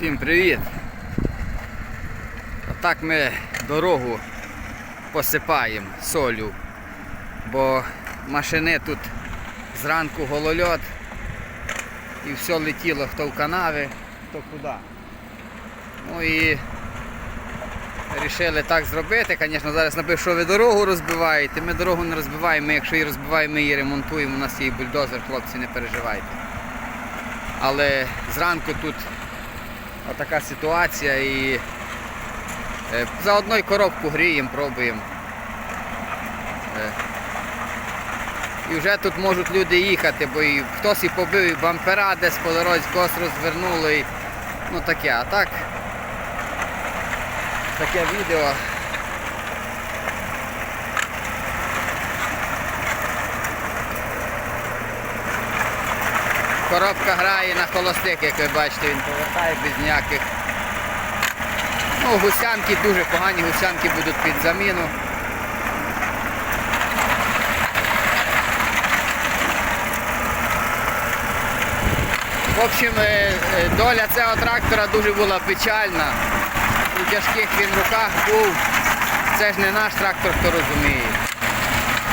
Всім привіт! Отак ми дорогу посипаємо солью, бо машини тут зранку голольот і все летіло хто в канави, хто куди. Ну і вирішили так зробити. Звісно, зараз напишу, що ви дорогу розбиваєте. Ми дорогу не розбиваємо, якщо її розбиваємо, ми її ремонтуємо. У нас є бульдозер, хлопці, не переживайте. Але зранку тут отака ситуація і за заодно й коробку гріємо, пробуємо. Е, І вже тут можуть люди їхати, бо і хтось і побив і бампера десь по дорозі, когось розвернули. ну таке. А так таке відео. Коробка грає на холостик, як ви бачите, він повертає без ніяких. Ну, гусянки дуже погані, гусянки будуть під заміну. В общем, е, е, доля цього трактора дуже була печальна. У тяжких він руках був. Це ж не наш трактор, хто розуміє.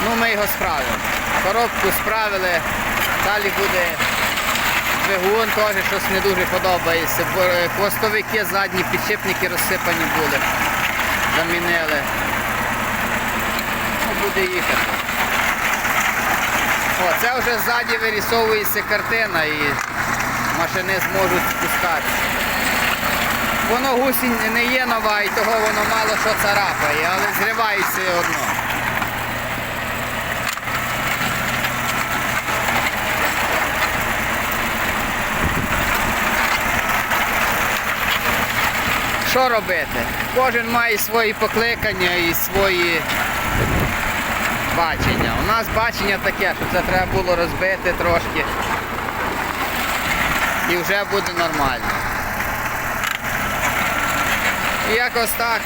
Ну ми його справили. Коробку справили, далі буде двигун теж щось не дуже подобається. Е, хвостовики задні, підшипники розсипані були. Замінили. Ну, буде їхати. О, це вже ззаді вирісовується картина і машини зможуть спускати. Воно гусінь не є нова і того воно мало що царапає, але зривається одно. Що робити? Кожен має свої покликання і свої бачення. У нас бачення таке, що це треба було розбити трошки. І вже буде нормально. І якось так.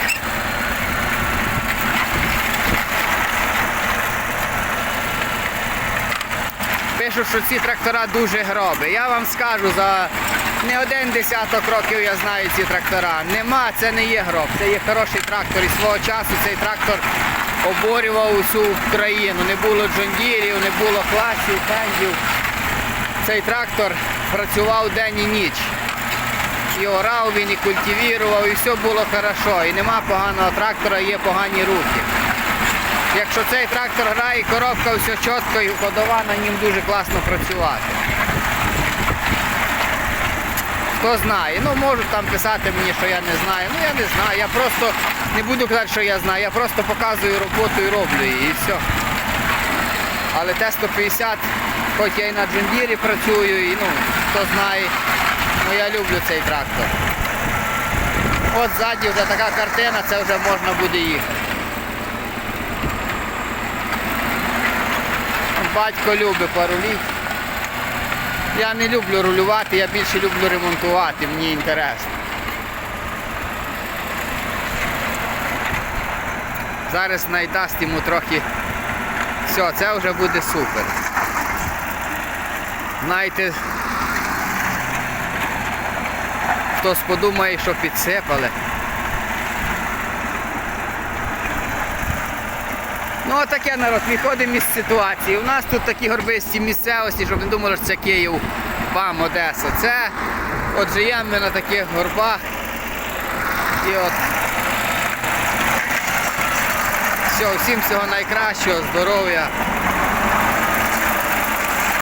Пишуть, що ці трактора дуже гроби. Я вам скажу, за не один десяток років я знаю ці трактора. Нема, це не є гроб, це є хороший трактор. І свого часу цей трактор оборював усю країну. Не було джондірів, не було класів, фендів. Цей трактор працював день і ніч. І орав він, і культивірував, і все було хорошо. І нема поганого трактора, є погані руки. Якщо цей трактор грає, коробка все чітко і ходова на нім дуже класно працювати. Хто знає, ну можуть там писати мені, що я не знаю. Ну я не знаю. Я просто не буду казати, що я знаю, я просто показую роботу і роблю її і все. Але Т-150, хоч я і на джундірі працюю, і ну, хто знає, ну я люблю цей трактор. От ззаді вже така картина, це вже можна буде їхати. Батько любить парулі. Я не люблю рулювати, я більше люблю ремонтувати, мені інтересно. Зараз найдасть йому трохи. Все, це вже буде супер. Знаєте, хтось подумає, що підсипали. Ну таке народ, виходимо із ситуації. У нас тут такі горбисті місцевості, щоб не думали, що це Київ, БАМ, Одеса. Це от живемо ми на таких горбах. І от все, всім всього найкращого, здоров'я.